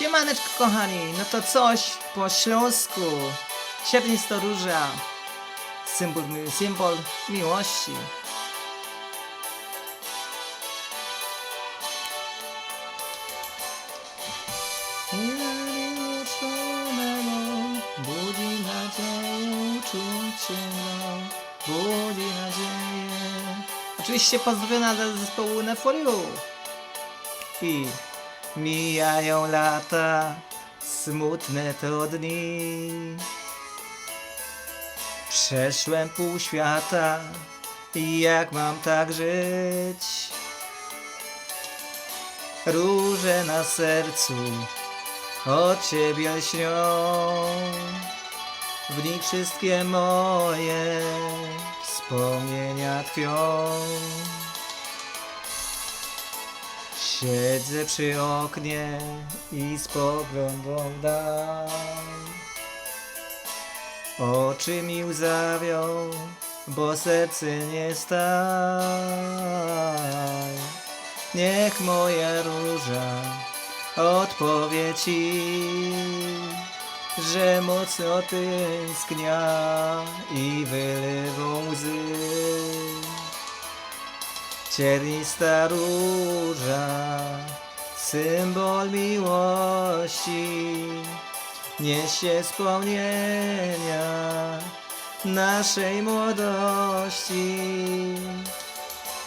Siemaneczko kochani, no to coś po śląsku. Siernisto róża. Symbol, symbol miłości. Budzi nadzieję, uczucie mną, budzi nadzieję. Oczywiście pozdrowienia dla zespołu Neforiu. I mijają lata, smutne to dni. Przeszłem pół świata, jak mam tak żyć? Róże na sercu o ciebie lśnią. W nich wszystkie moje wspomnienia tkwią. Siedzę przy oknie i spoglądam dal. Oczy mi łzawią, bo serce nie staj. Niech moja róża odpowie ci, że mocno tęsknia i wylewą łzy. Ciernista róża, symbol miłości, niesie wspomnienia naszej młodości.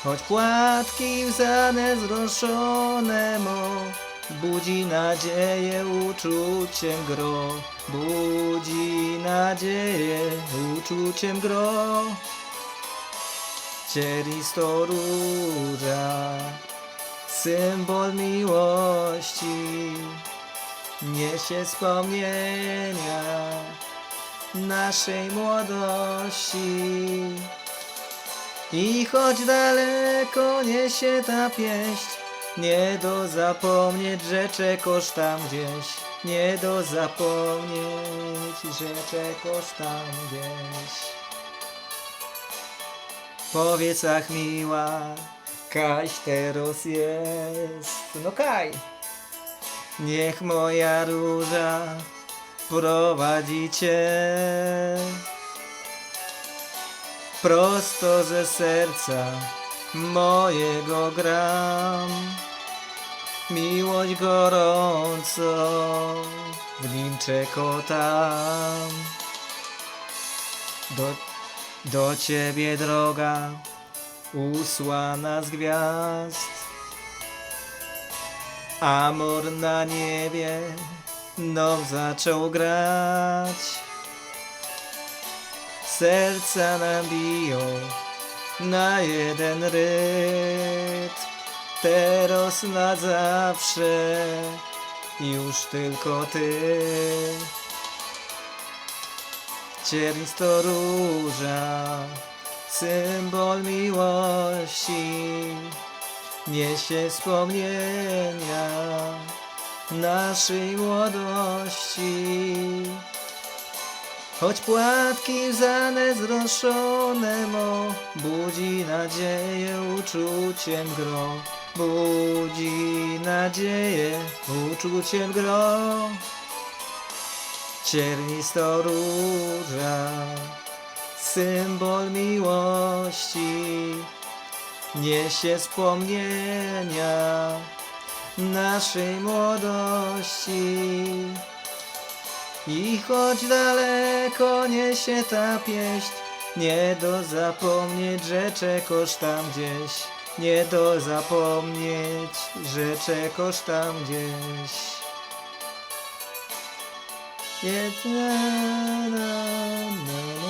Choć płatki łzane wzruszone mo, budzi nadzieję uczuciem gro, budzi nadzieję uczuciem gro. Cieristo róża, symbol miłości, niesie wspomnienia naszej młodości. I choć daleko niesie ta pieśń, nie do zapomnieć, że czegoś tam gdzieś. Nie do zapomnieć, że czegoś tam gdzieś. Powiedz ach miła, kaś teraz jest. No kaj. Niech moja róża prowadzi cię prosto ze serca mojego gram. Miłość gorąco w nim czekotam. Do, do ciebie droga usłana z gwiazd. Amor na niebie now zaczął grać. Serca nam biją na jeden rytm. Teraz na zawsze już tylko ty. Ciernista róża, symbol miłości, niesie wspomnienia naszej młodości. Choć płatki łzane zroszone mo, budzi nadzieję uczuciem gro, budzi nadzieję uczuciem gro. Ciernisto róża, symbol miłości, niesie wspomnienia naszej młodości. I choć daleko niesie ta pieśń, nie do zapomnieć, że czegoś tam gdzieś. Nie do zapomnieć, że czegoś tam gdzieś. Jedna, na, na,